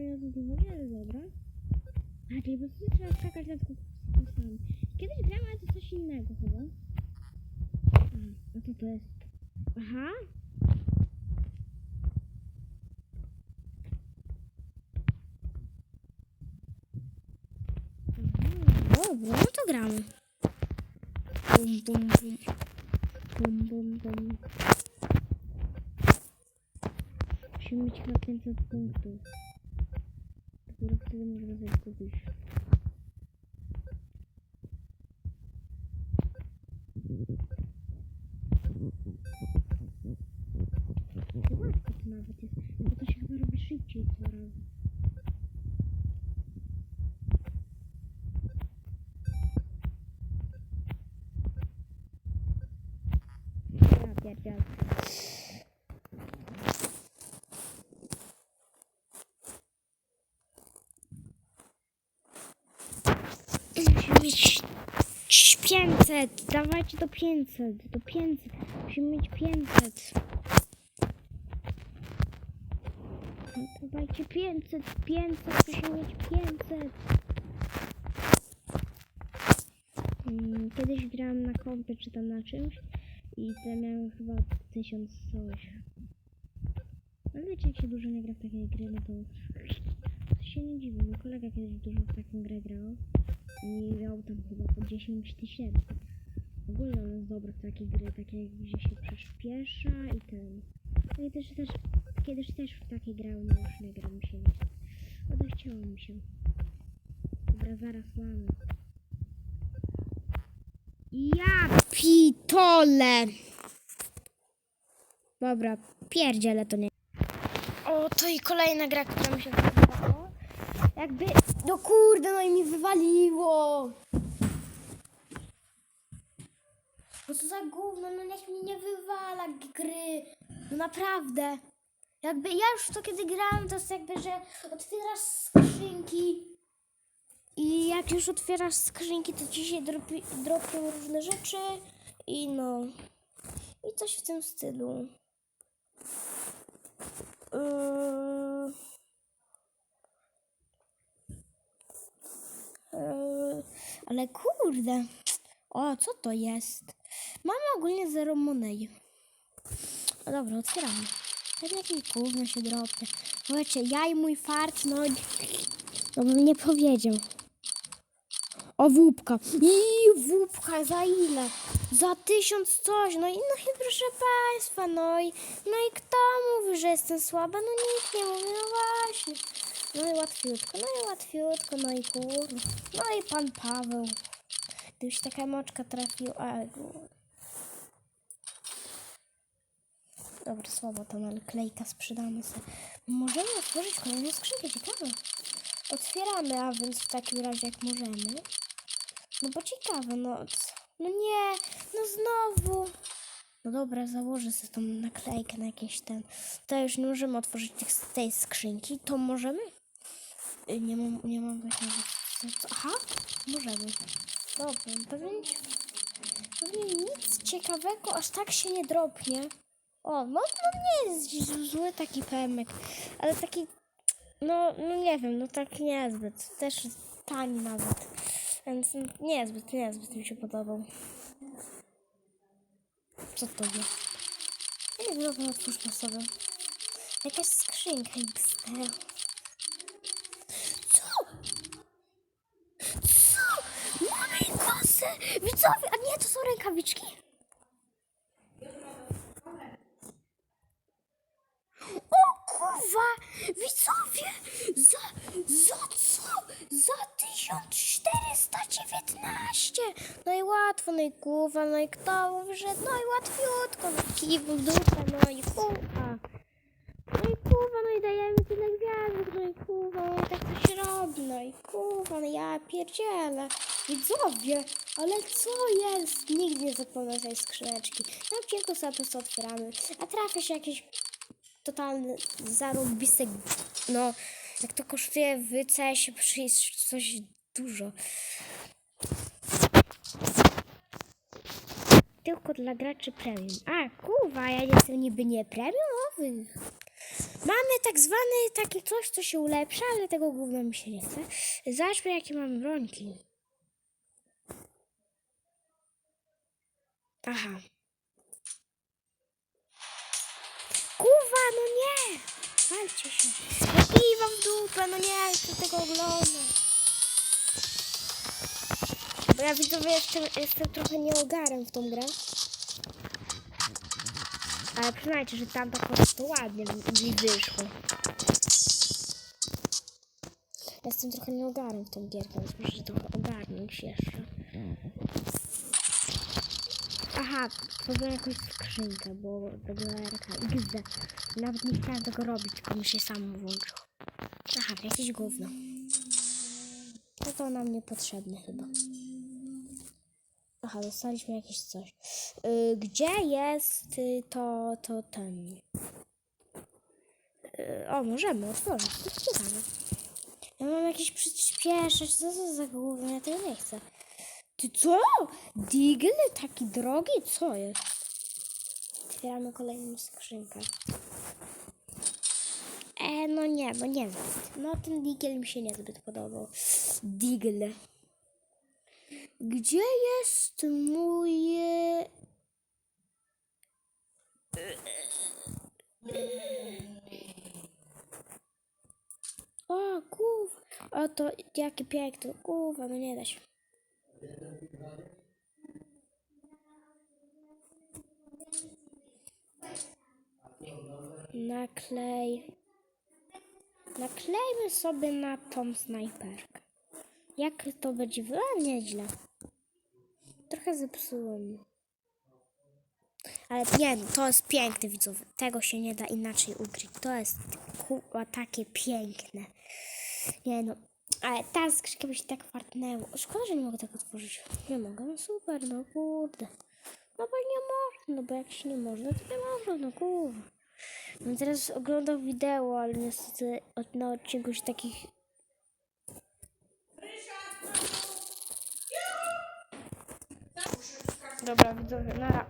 na tym wodzie, ale dobra. A, czyli po prostu trzeba skakać nad kustami. Kiedyś grałem, ale to coś innego chyba. A, a co to jest? Aha. Dobra, no to gramy. Bum, bum, bum. Bum, bum, bum. Musimy mieć chyba 500 punktów. Dopiero wtedy można coś kupić. To łatwo to nawet jest, bo to się chyba robi szybciej coraz. Ja pierdzielę. Musimy mieć 500, dawajcie do 500, do 500, musimy mieć 500. No, Dawajcie 500, 500, musimy mieć 500. Mm, Kiedyś grałam na kompie czy tam na czymś i te miałem chyba 1000 coś. Ale wiecie jak się dużo nie gra w takie gry, no to, to się nie dziwię. Mój kolega kiedyś dużo w taką grę grał i miał tam chyba po 10 tysięcy. Ogólnie on jest dobry w takie gry, takie gdzie się przyspiesza i ten. No i też, też kiedyś też w takie grałem, no już nie gra mi się nie. Odechciało mi się. Dobra, zaraz mamy. Ja pitole! Dobra, pierdziele to nie. O, to i kolejna gra, która mi się. Jakby, no kurde, no i mi wywaliło. No co za gówno, no niech mi nie wywala gry. No naprawdę. Jakby ja już to kiedy grałem, to jest jakby, że otwierasz skrzynki i jak już otwierasz skrzynki, to ci się dropi, dropią różne rzeczy i no. I coś w tym stylu. Yy... Yy, ale kurde. O, co to jest? Mamy ogólnie zero money. No dobra, otwieramy. Tak jakieś gówno się dropie. Słuchajcie, ja i mój fart, no... No bym nie powiedział. O, wódka. I wódka za ile? Za tysiąc coś. No i no i proszę państwa, no i, no i kto mówi, że jestem słaba? No nikt nie mówi, no właśnie. No i łatwiutko, no i łatwiutko, no i kurde. No i pan Paweł. Gdybyś taka moczka trafiła. A, gu- Dobra, słabo to, ale klejka sprzedamy sobie. Możemy otworzyć kolejną skrzynkę, ciekawe. Otwieramy, a więc w takim razie jak możemy. No bo ciekawe, no. No nie, no znowu. No dobra, założę sobie tą naklejkę na jakieś ten. To już nie możemy otworzyć tej skrzynki. To możemy? Y, Nie mam, nie mam właśnie. co- Aha, możemy. Dobra, pewnie, pewnie nic ciekawego aż tak się nie dropnie. O, no, no nie jest zły taki pemek, ale taki, no, no nie wiem, no tak niezbyt. Też tani nawet. Więc no, niezbyt, niezbyt mi się podobał. Co to jest? Nie wiem, dobra, otwórzmy sobie. Jakaś skrzynka XD. Co? Co? Mamy kosę! Widzowie, a nie, to są rękawiczki? O kurwa! Widzowie! Za, za co? Za 1419! No i łatwo, no i kurwa, no i kto że no i łatwiutko, no i w dupę, no i kurwa. No i kurwa, no i dajemy tyle gwiazdek, no i kurwa, no tak to się robi, no i kurwa, no ja pierdzielę. Widzowie, ale co jest? Nigdy nie zapomnę tej skrzyneczki. Na odcinku sobie po prostu otwieramy, a trafia się jakieś totalny zarąbistek, no jak to kosztuje w CS-ie coś dużo. Tylko dla graczy premium. A, kurwa, ja jestem niby nie premiumowy. Mamy tak zwany taki coś, co się ulepsza, ale tego gówna mi się nie chce. Zobaczmy, jakie mamy brońki. Aha. Kurwa, no nie! Walcie się. No piwa w dupę, no nie, chcę tego oglądać. Bo ja widzowie jestem, jestem trochę nieogarem w tą grę. Ale przyznajcie, że tam po prostu ładnie mi wyszło. Jestem trochę nieogarem w tą gierkę, więc muszę trochę ogarnąć jeszcze. Aha, tworzyłem jakąś skrzynkę, bo WRK XD. Nawet nie chciałem tego robić, tylko mi się samo włączyło. Aha, jakieś gówno. No to nam niepotrzebne chyba. Aha, dostaliśmy jakieś coś. Y, gdzie jest y, to, to ten? Y, o, możemy otworzyć. To. Ja mam jakieś przyspieszać. Co to za gówno? Ja tego nie chcę. Ty co? Diggle taki drogi? Co jest? Otwieramy kolejną skrzynkę. E, no nie, no nie zbyt. No ten Diggle mi się niezbyt podobał. Diggle. Gdzie jest mój... e, O, kurwa. O, to jakie piękne. Kurwa, no nie da się. Naklej. Naklejmy sobie na tą snajperkę. Jak to będzie? A, nieźle. Trochę zepsułem. Ale nie, no, to jest piękne, widzowie. Tego się nie da inaczej ukryć. To jest kurwa takie piękne. Nie no, ale ta skrzynka mi się tak fartnęło. Szkoda, że nie mogę tego otworzyć. Nie mogę, no super, no kurde. No bo nie można, no bo jak się nie można, to nie można, no kurwa. No teraz oglądam wideo, ale niestety od, na odcinku się takich... Dobra, widzowie, nara.